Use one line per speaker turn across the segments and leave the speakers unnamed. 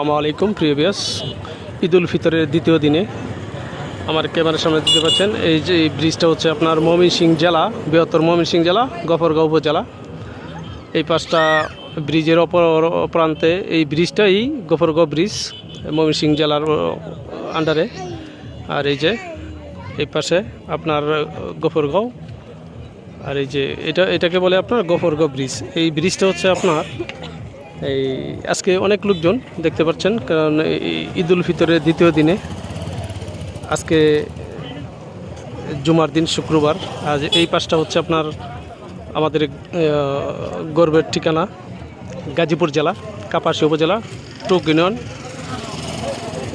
আলাইকুম প্রিভিয়াস ঈদ উল ফিতরের দ্বিতীয় দিনে আমার ক্যামেরার সামনে দিতে পাচ্ছেন, এই যে এই ব্রিজটা হচ্ছে আপনার ময়মনসিং জেলা, বৃহত্তর ময়মনসিং জেলা, গফরগাঁও উপজেলা। এই পাঁচটা ব্রিজের অপর প্রান্তে এই ব্রিজটাই গফরগাঁও ব্রিজ, ময়মনসিং জেলার আন্ডারে। আর এই যে এই পাশে আপনার গফরগাঁও, আর এই যে এটা, এটাকে বলে আপনার গফরগাঁও ব্রিজ। এই ব্রিজটা হচ্ছে আপনার এই আজকে অনেক লোকজন দেখতে পাচ্ছেন, কারণ ঈদ উল ফিতরের দ্বিতীয় দিনে আজকে জুমার দিন শুক্রবার। আজ এই পাশটা হচ্ছে আপনার আমাদের গর্বের ঠিকানা, গাজীপুর জেলা কাপাসী উপজেলা, টুক ইউনিয়ন।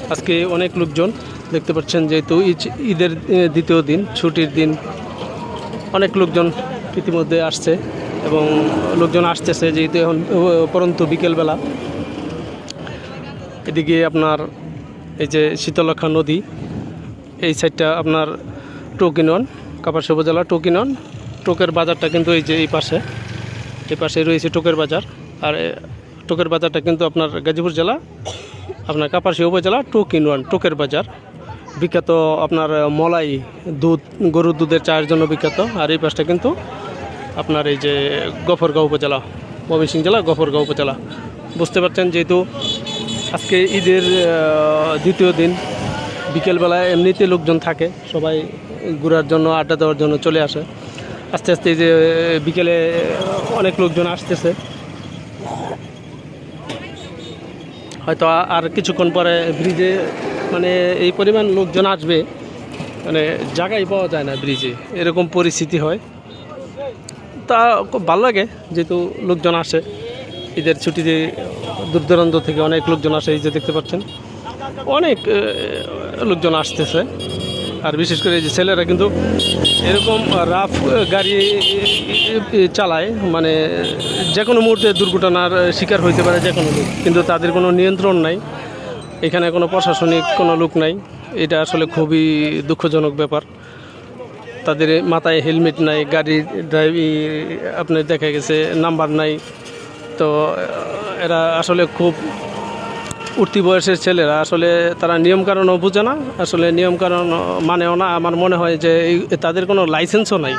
আজকে অনেক লোকজন দেখতে পাচ্ছেন, যেহেতু ঈদ- ঈদের দ্বিতীয় দিন, ছুটির দিন অনেক লোকজন ইতিমধ্যে আসছে। এবং লোকজন আসতেছে যেহেতু এখন পরন্তু বিকেলবেলা। এদিকে আপনার এই যে শীতলক্ষা নদী, এই সাইডটা আপনার টোকিনন কাপাসী উপজেলা টোকিনন টোকের বাজারটা কিন্তু এই যে এই পাশে এই পাশে রয়েছে টোকের বাজার। আর টোকের বাজারটা কিন্তু আপনার গাজীপুর জেলা, আপনার কাপাসী উপজেলা টোকিনওয়ান টোকের বাজার। বিখ্যাত আপনার মলাই দুধ, গরুর দুধের চায়ের জন্য বিখ্যাত। আর এই পাশটা কিন্তু আপনার এই যে গফরগাঁও উপজেলা, ময়মনসিংহ জেলা, গফরগাঁও উপজেলা। বুঝতে পারছেন যেহেতু আজকে ঈদের দ্বিতীয় দিন, বিকেলবেলায় এমনিতে লোকজন থাকে, সবাই ঘোরার জন্য, আড্ডা দেওয়ার জন্য চলে আসে। আস্তে আস্তে যে বিকেলে অনেক লোকজন আসতেছে। হয়তো আর কিছুক্ষণ পরে ব্রিজে মানে এই পরিমাণ লোকজন আসবে মানে জায়গাই পাওয়া যায় না ব্রিজে। এরকম পরিস্থিতি হয়। তা খুব ভালো লাগে, যেহেতু লোকজন আসে। ঈদের ছুটিতে দূর দূরান্ত থেকে অনেক লোকজন আসে, এই যে দেখতে পাচ্ছেন। অনেক লোকজন আসতেছে। আর বিশেষ করে এই যে ছেলেরা কিন্তু এরকম রাফ গাড়ি চালায়। মানে যে কোনো মুহূর্তে দুর্ঘটনার শিকার হইতে পারে যে কোনো লোক, কিন্তু তাদের কোনো নিয়ন্ত্রণ নাই। এখানে কোনো প্রশাসনিক কোনো লোক নাই। এটা আসলে খুবই দুঃখজনক ব্যাপার। তাদের মাথায় হেলমেট নাই, গাড়ি ড্রাইভিং, আপনার দেখা গেছে নাম্বার নাই। তো এরা আসলে খুব উঠতি বয়সের ছেলেরা। আসলে তারা নিয়মকানুনও বুঝে না, আসলে নিয়মকানুন মানেও না। আমার মনে হয় যে তাদের কোনো লাইসেন্সও নাই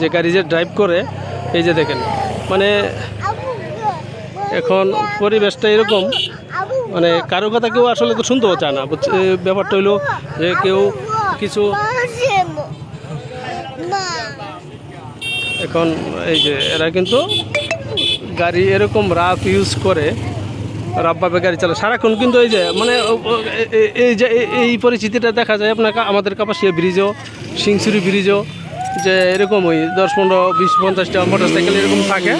যে গাড়ি যে ড্রাইভ করে। এই যে দেখেন মানে এখন পরিবেশটা এরকম মানে কারও কথা কেউ আসলে তো শুনতেও চায় না। ব্যাপারটা হইল যে কেউ কিছু এখন এই যে এরা কিন্তু গাড়ি এরকম রাফ ইউজ করে রাফভাবে গাড়ি চালায়। সারাক্ষণ কিন্তু এই যে মানে এই যে এই পরিস্থিতিটা দেখা যায় আপনার কা- আমাদের কাপাসিয়া ব্রিজও, সিংসুরি ব্রিজও, যে এরকম ওই দশ পনেরো, বিশ পঞ্চাশটা মোটর সাইকেল এরকম থাকে,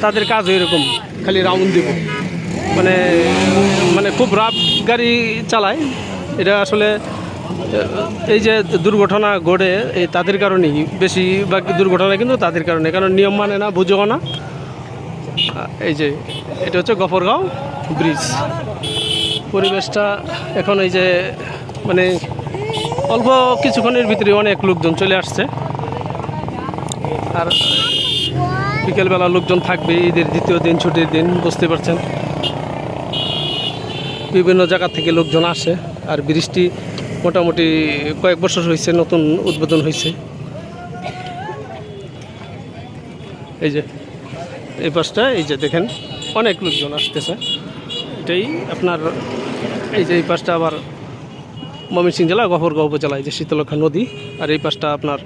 তাদের কাজও এরকম, খালি রাউন্ড দিব। মানে মানে খুব রাফ গাড়ি চালায়। এটা আসলে এই যে দুর্ঘটনা ঘটে, এই তাদের কারণেই, বেশিরভাগ দুর্ঘটনা কিন্তু তাদের কারণে, কারণ নিয়ম মানে না বুঝেও না। এই যে, এটা হচ্ছে গফরগাঁও ব্রিজ। পরিবেশটা এখন এই যে মানে অল্প কিছুক্ষণের ভিতরে অনেক লোকজন চলে আসছে। আর বিকেলবেলা লোকজন থাকবে, ঈদের দ্বিতীয় দিন, ছুটির দিন, বুঝতে পারছেন। বিভিন্ন জায়গা থেকে লোকজন আসে, আর বৃষ্টি মোটামুটি কয়েক বছর হয়েছে, নতুন উদ্বোধন হয়েছে। এই যে, এই পাশটা, এই যে দেখেন, অনেক লোকজন আসতেছে। এটাই আপনার, এই যে এই পাশটা আবার ময়মনসিং জেলা, গফরগাঁও উপজেলা, এই যে শীতলক্ষা নদী, আর এই পাশটা আপনার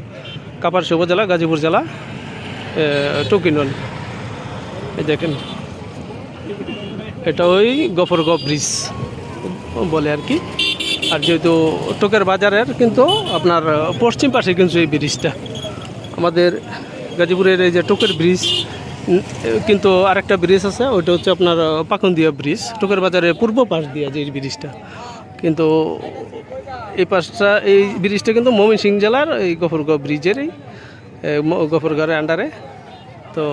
কাপারসি উপজেলা, গাজীপুর জেলা টুকিনন এই দেখেন, এটা ওই গফরগাঁও ব্রিজ বলে আর কি। আর যেহেতু টোকের বাজারের, কিন্তু আপনার পশ্চিম পাশে কিন্তু এই ব্রিজটা। আমাদের গাজীপুরের এই যে টোকের ব্রিজ কিন্তু আরেকটা ব্রিজ আছে, ওইটা হচ্ছে আপনার পাকুন্দিয়া ব্রিজ। টোকের বাজারের পূর্ব পাশ দিয়ে যে এই ব্রিজটা। কিন্তু এই পাশটা, এই ব্রিজটা কিন্তু ময়মনসিং জেলার এই গফরগাঁও ব্রিজেরই গফরগাঁওয়ের আন্ডারে তো